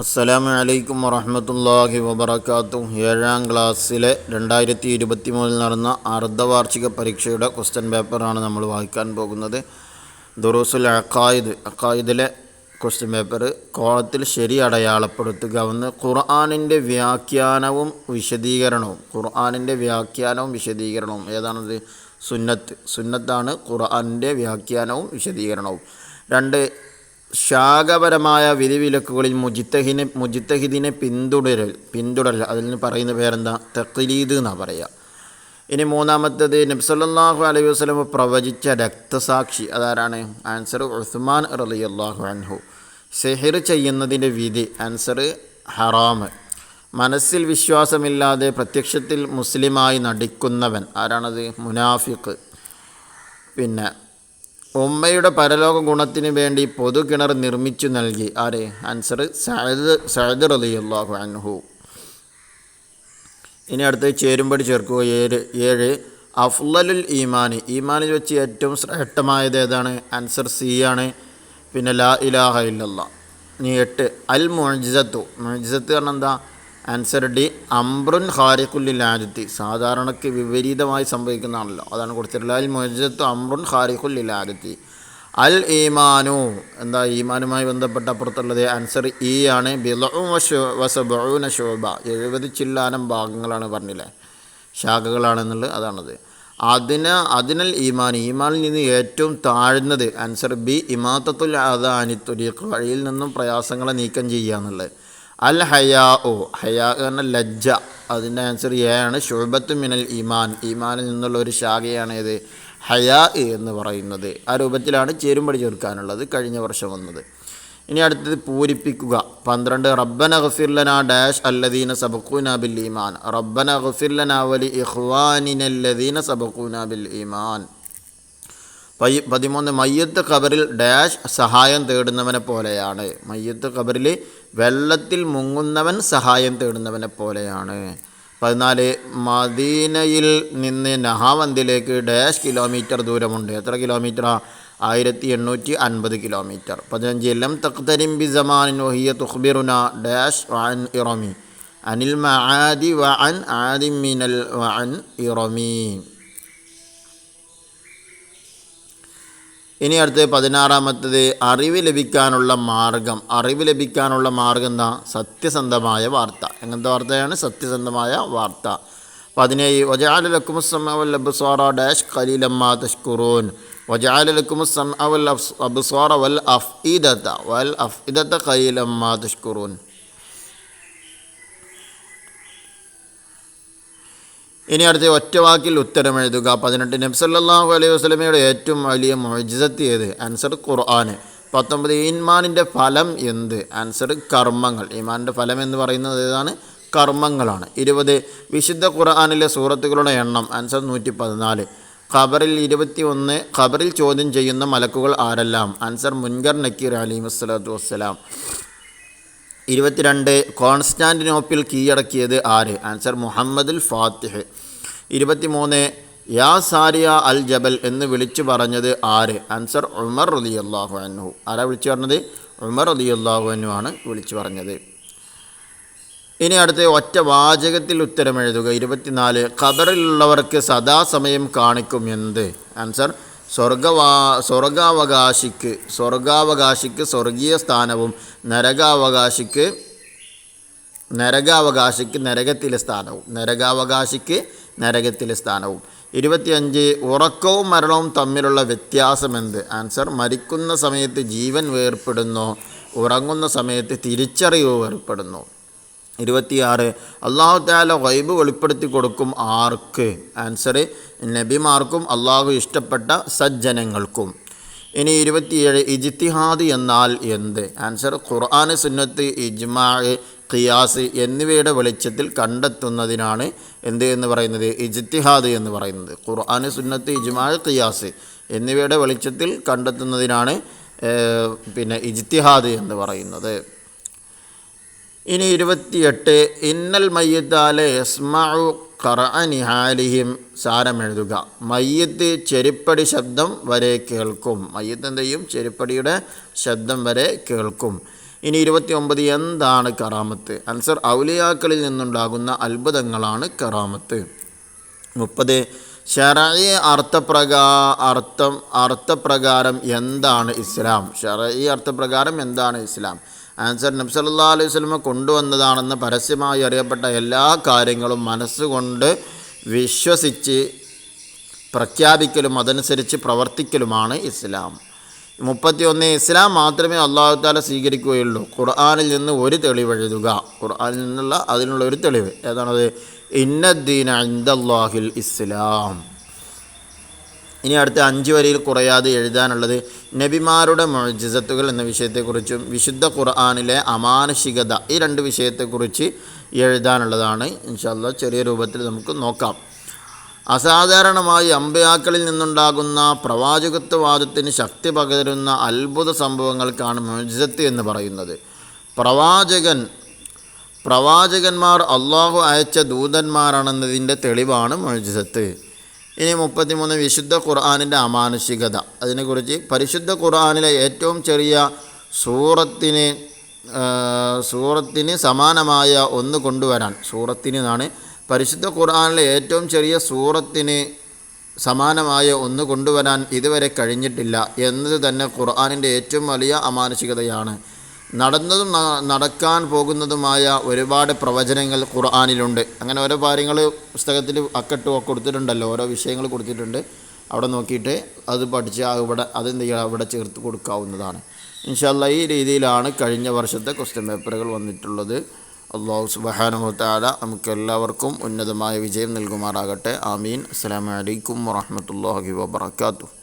അസ്സലാമു അലൈക്കും വറഹമത്തല്ലാഹി വബർക്കാത്തു ഏഴാം ക്ലാസ്സിലെ രണ്ടായിരത്തി ഇരുപത്തി മൂന്നിൽ നടന്ന അർദ്ധവാർഷിക പരീക്ഷയുടെ ക്വസ്റ്റ്യൻ പേപ്പറാണ് നമ്മൾ വായിക്കാൻ പോകുന്നത്. ദുറൂസുൽ അക്കായിദ് അക്കായിദിലെ ക്വസ്റ്റ്യൻ പേപ്പർ കോളത്തിൽ ശരി അടയാളപ്പെടുത്തുക ഒന്ന് ഖുർആാനിന്റെ വ്യാഖ്യാനവും വിശദീകരണവും ഖുർആാനിന്റെ വ്യാഖ്യാനവും വിശദീകരണവും. ഏതാണത്? സുന്നത്ത്. സുന്നത്താണ് ഖുർആാനിന്റെ വ്യാഖ്യാനവും വിശദീകരണവും. രണ്ട് ശാഖപരമായ വിധിവിലക്കുകളിൽ മുജിത്തഹിനെ മുജിത്തഹിദിനെ പിന്തുടരൽ പിന്തുടരൽ. അതിൽ നിന്ന് പറയുന്ന പേരെന്താ? തക്ലീദ് എന്നാണ് പറയുക ഇനി മൂന്നാമത്തേത് നബ്സല്ലാഹു അലൈഹി വസ്ലം പ്രവചിച്ച രക്തസാക്ഷി അതാരാണ്? ആൻസർ ഉസ്മാൻ റലി അള്ളാഹു അൻഹു. സെഹിർ ചെയ്യുന്നതിന്റെ വിധി ആൻസർ ഹറാമ്. മനസ്സിൽ വിശ്വാസമില്ലാതെ പ്രത്യക്ഷത്തിൽ മുസ്ലിമായി നടിക്കുന്നവൻ ആരാണത്? മുനാഫിക്ക് പിന്നെ ഉമ്മയുടെ പരലോക ഗുണത്തിന് വേണ്ടി പൊതു കിണർ നിർമ്മിച്ചു നൽകി. ആരെ? ആൻസർ സഅദ് സഅദ് റളിയല്ലാഹു അൻഹു. ഇനി അടുത്ത് ചേരുമ്പടി ചേർക്കുക. ഏഴ് ഏഴ് അഫ്ലലുൽ ഈമാനി. ഈമാനിൽ വെച്ച് ഏറ്റവും ശ്രേഷ്ഠമായത് ഏതാണ്? ആൻസർ സി ആണ്. പിന്നെ ലാ ഇലാഹ ഇല്ലല്ല. ഇനി എട്ട് അൽ മുഅ്ജിസത്തു. മുഅ്ജിസത്ത് കാരണം എന്താ? Answer D അംബ്രുൻ ഹാരിഖുല്ലിൽ ആദത്തി. സാധാരണക്ക് വിപരീതമായി സംഭവിക്കുന്നതാണല്ലോ. അതാണ് കൊടുത്തിട്ടുള്ളത്. അൽ മൊജത്ത് അംബ്രുൻ ഹാരിഖുല്ലിൽ ആദത്തി. അൽ ഈമാനു. എന്താ ഈമാനുമായി ബന്ധപ്പെട്ട അപ്പുറത്തുള്ളത് ആൻസർ ഇ ആണ്. ബിലഉ വസബൂന ശോഭ എഴുപത് ചില്ലാനം ഭാഗങ്ങളാണ് പറഞ്ഞില്ലേ? ശാഖകളാണെന്നുള്ളത് അതാണത്. അതിന് അതിനൽ ഈമാൻ. ഈമാനിൽ നിന്ന് ഏറ്റവും താഴ്ന്നത് ആൻസർ ബി ഇമാത്തത്തുൽ തുരീഖ് വഴിയിൽ നിന്നും പ്രയാസങ്ങളെ നീക്കം ചെയ്യുക എന്നുള്ളത്. അൽ ഹയാ ഓ ഹയാ എന്ന ലജ്ജ. അതിന്റെ ആൻസർ എ ആണ്. ഷുബത്ത് മിനൽ ഈമാൻ. ഈമാനിൽ നിന്നുള്ള ഒരു ശാഖയാണ് ഇത് ഹയാ എന്ന് പറയുന്നത്. ആ രൂപത്തിലാണ് ചേരുമ്പടി ചേർക്കാനുള്ളത് കഴിഞ്ഞ വർഷം വന്നത്. ഇനി അടുത്തത് പൂരിപ്പിക്കുക. പന്ത്രണ്ട് റബ്ബന ഗഫിർലന ഡാഷ് അല്ലദീന സബക്കൂന ബിൽ ഈമാൻ. റബ്ബന വലി ഇഖ്വാനിനല്ലദീന സബക്കൂന ബിൽ ഈമാൻ. പതിമൂന്ന് മയ്യത്ത് ഖബറിൽ ഡാഷ് സഹായം തേടുന്നവനെ പോലെയാണ്. മയ്യത്ത് ഖബറിൽ വെള്ളത്തിൽ മുങ്ങുന്നവൻ സഹായം തേടുന്നവനെ പോലെയാണ്. പതിനാല് മദീനയിൽ നിന്ന് നഹാവന്തിലേക്ക് ഡാഷ് കിലോമീറ്റർ ദൂരമുണ്ട്. എത്ര കിലോമീറ്ററാ? ആയിരത്തി എണ്ണൂറ്റി അൻപത് കിലോമീറ്റർ. പതിനഞ്ച് ലം തഖ്തരിം ബി സമാനിൻ വഹിയ തുഖ്ബിറുന ഡാഷ് അൻ ഇറമി. അനിൽ മആദി അൻ ആദിമിനൽ വ അൻ ഇറമി. ഇനി അടുത്ത് പതിനാറാമത്തത് അറിവ് ലഭിക്കാനുള്ള മാർഗം. അറിവ് ലഭിക്കാനുള്ള മാർഗം എന്താ? സത്യസന്ധമായ വാർത്ത. എങ്ങനത്തെ വാർത്തയാണ്? സത്യസന്ധമായ വാർത്ത. പതിനേഴ് വജാലക്കുമുസം അവൽ അബ്സ്വാറ ഡാഷ് ഖലീലമ്മ തഷ്കുറൂൻ വജാലക്കുമുസം അവൽ അബ്സ്വാറ വൽ അഫ് ഇദത്ത വൽ അഫ് ഇദത്ത ഖലീലമ്മ തഷ്കുറൂൻ ഇനി അടുത്ത ഒറ്റവാക്കിൽ ഉത്തരം എഴുതുക. പതിനെട്ട് നബ്സല്ലാഹു അലൈഹി വസ്ലമയുടെ ഏറ്റവും വലിയ മൊഴിജത്ത് ഏത്? ആൻസർ ഖുർആാന് പത്തൊമ്പത് ഈമാനിന്റെ ഫലം എന്ത്? ആൻസർ കർമ്മങ്ങൾ. ഈമാനിന്റെ ഫലം എന്ന് പറയുന്നത് ഏതാണ്? കർമ്മങ്ങളാണ്. ഇരുപത് വിശുദ്ധ ഖുർആാനിലെ സൂറത്തുകളുടെ എണ്ണം. ആൻസർ നൂറ്റി പതിനാല് ഖബറിൽ ഇരുപത്തി ഒന്ന് ഖബറിൽ ചോദ്യം ചെയ്യുന്ന മലക്കുകൾ ആരെല്ലാം? ആൻസർ മുൻകർ നക്കീർ അലീം വസ്സലാത്തു വസ്സലാം. ഇരുപത്തിരണ്ട് കോൺസ്റ്റാന്റിനോപ്പിൽ കീഴടക്കിയത് ആര്? ആൻസർ മുഹമ്മദുൽ ഫാത്തിഹ്. ഇരുപത്തിമൂന്ന് യാ സാരിയ അൽ ജബൽ എന്ന് വിളിച്ചു പറഞ്ഞത് ആര്? ആൻസർ ഉമർ റലി അള്ളാഹു അൻഹു. ആരാ വിളിച്ചു പറഞ്ഞത്? ഉമർ റലി അള്ളാഹു അനു ആണ് വിളിച്ചു പറഞ്ഞത്. ഇനി അടുത്ത ഒറ്റ വാചകത്തിൽ ഉത്തരം എഴുതുക. ഇരുപത്തിനാല് ഖബറിലുള്ളവർക്ക് സദാസമയം കാണിക്കും എന്ത്? ആൻസർ സ്വർഗവാ സ്വർഗാവകാശിക്ക് സ്വർഗാവകാശിക്ക് സ്വർഗീയ സ്ഥാനവും നരകാവകാശിക്ക് നരകാവകാശിക്ക് നരകത്തിലെ സ്ഥാനവും നരകാവകാശിക്ക് നരകത്തിലെ സ്ഥാനവും. ഇരുപത്തിയഞ്ച് ഉറക്കവും മരണവും തമ്മിലുള്ള വ്യത്യാസം എന്ത് ആൻസർ മരിക്കുന്ന സമയത്ത് ജീവൻ വേർപ്പെടുന്നു ഉറങ്ങുന്ന സമയത്ത് തിരിച്ചറിവ് വേർപ്പെടുന്നു. ഇരുപത്തിയാറ്. അള്ളാഹു താല വൈബ് വെളിപ്പെടുത്തി കൊടുക്കും ആർക്ക്? ആൻസർ നബിമാർക്കും അള്ളാഹു ഇഷ്ടപ്പെട്ട സജ്ജനങ്ങൾക്കും. ഇനി ഇരുപത്തിയേഴ് ഇജിത്തിഹാദ് എന്നാൽ എന്ത്? ആൻസർ ഖുർആൻ സുന്നത്ത് ഇജ്മാ ഖിയാസ് എന്നിവയുടെ വെളിച്ചത്തിൽ കണ്ടെത്തുന്നതിനാണ് എന്ത് എന്ന് പറയുന്നത്? ഇജിത്തിഹാദ് എന്ന് പറയുന്നത്. ഖുർആൻ സുന്നത്ത് ഇജ്മാ ഖിയാസ് എന്നിവയുടെ വെളിച്ചത്തിൽ കണ്ടെത്തുന്നതിനാണ് പിന്നെ ഇജിത്തിഹാദ് എന്ന് പറയുന്നത്. ഇനി ഇരുപത്തിയെട്ട് ഇന്നൽ മയ്യത്താലെ യസ്മഉ ഖറഅനിഹാലിഹിം സാരം സാരമെഴുതുക മയ്യത്ത് ചെരിപ്പടി ശബ്ദം വരെ കേൾക്കും. മയ്യത്ത് എന്ത് ചെയ്യും? ചെരിപ്പടിയുടെ ശബ്ദം വരെ കേൾക്കും. ഇനി ഇരുപത്തി ഒമ്പത് എന്താണ് കറാമത്ത്? അൻസർ ഔലിയാക്കളിൽ നിന്നുണ്ടാകുന്ന അത്ഭുതങ്ങളാണ് കറാമത്ത്. മുപ്പത് ഷറഈ അർത്ഥപ്രകാ അർത്ഥം അർത്ഥപ്രകാരം എന്താണ് ഇസ്ലാം? ഷറഈ അർത്ഥപ്രകാരം എന്താണ് ഇസ്ലാം? ആൻസർ നബ്സല്ലാ അലൈഹി സ്വലമ കൊണ്ടുവന്നതാണെന്ന് പരസ്യമായി അറിയപ്പെട്ട എല്ലാ കാര്യങ്ങളും മനസ്സുകൊണ്ട് വിശ്വസിച്ച് പ്രഖ്യാപിക്കലും അതനുസരിച്ച് പ്രവർത്തിക്കലുമാണ് ഇസ്ലാം. മുപ്പത്തിയൊന്ന് ഇസ്ലാം മാത്രമേ അള്ളാഹു താല സ്വീകരിക്കുകയുള്ളൂ. ഖുർആാനിൽ നിന്ന് ഒരു തെളിവ് എഴുതുക. ഖുർആാനിൽ നിന്നുള്ള അതിനുള്ള ഒരു തെളിവ്. ഏതാണത്? ഇന്ദല്ലാഹിൽ ഇസ്ലാം. ഇനി അടുത്ത അഞ്ച് വരിയിൽ കുറയാതെ എഴുതാനുള്ളത് നബിമാരുടെ മൊഴിജിസത്തുകൾ എന്ന വിഷയത്തെക്കുറിച്ചും വിശുദ്ധ ഖുർആാനിലെ അമാനുഷികത ഈ രണ്ട് വിഷയത്തെക്കുറിച്ച് എഴുതാനുള്ളതാണ്. ഇൻഷാല്ല ചെറിയ രൂപത്തിൽ നമുക്ക് നോക്കാം. അസാധാരണമായി അമ്പയാക്കളിൽ നിന്നുണ്ടാകുന്ന പ്രവാചകത്വവാദത്തിന് ശക്തി പകരുന്ന അത്ഭുത സംഭവങ്ങൾക്കാണ് മൊഴിജത്ത് എന്ന് പറയുന്നത്. പ്രവാചകൻ പ്രവാചകന്മാർ അള്ളാഹു അയച്ച ദൂതന്മാരാണെന്നതിന്റെ തെളിവാണ് മൊഴിജത്ത് ഇനി മുപ്പത്തിമൂന്ന് വിശുദ്ധ ഖുർആാനിന്റെ അമാനുഷികത. അതിനെക്കുറിച്ച് പരിശുദ്ധ ഖുർആാനിലെ ഏറ്റവും ചെറിയ സൂറത്തിന് സൂറത്തിന് സമാനമായ ഒന്ന് കൊണ്ടുവരാൻ. സൂറത്തിന് എന്നാണ്. പരിശുദ്ധ ഖുർആാനിലെ ഏറ്റവും ചെറിയ സൂറത്തിന് സമാനമായ ഒന്ന് കൊണ്ടുവരാൻ ഇതുവരെ കഴിഞ്ഞിട്ടില്ല. എന്നത് തന്നെ ഖുർആാനിന്റെ ഏറ്റവും വലിയ അമാനുഷികതയാണ്. നടന്നതും നടക്കാൻ പോകുന്നതുമായ ഒരുപാട് പ്രവചനങ്ങൾ ഖുർആാനിലുണ്ട്. അങ്ങനെ ഓരോ കാര്യങ്ങൾ പുസ്തകത്തിൽ അക്കട്ട് കൊടുത്തിട്ടുണ്ടല്ലോ ഓരോ വിഷയങ്ങൾ കൊടുത്തിട്ടുണ്ട്. അവിടെ നോക്കിയിട്ട് അത് പഠിച്ച് ഇവിടെ അതെന്ത് ചെയ്യുക അവിടെ ചേർത്ത് കൊടുക്കാവുന്നതാണ്. ഇൻഷാല്ല ഈ രീതിയിലാണ് കഴിഞ്ഞ വർഷത്തെ ക്വസ്റ്റ്യൻ പേപ്പറുകൾ വന്നിട്ടുള്ളത്. അള്ളാഹു സുബാനുഹത്താല നമുക്ക് എല്ലാവർക്കും ഉന്നതമായ വിജയം നൽകുമാറാകട്ടെ. ആമീൻ. അസ്സാം അലൈക്കും വറഹ്മത്തുള്ളാഹി വബറകാതുഹു.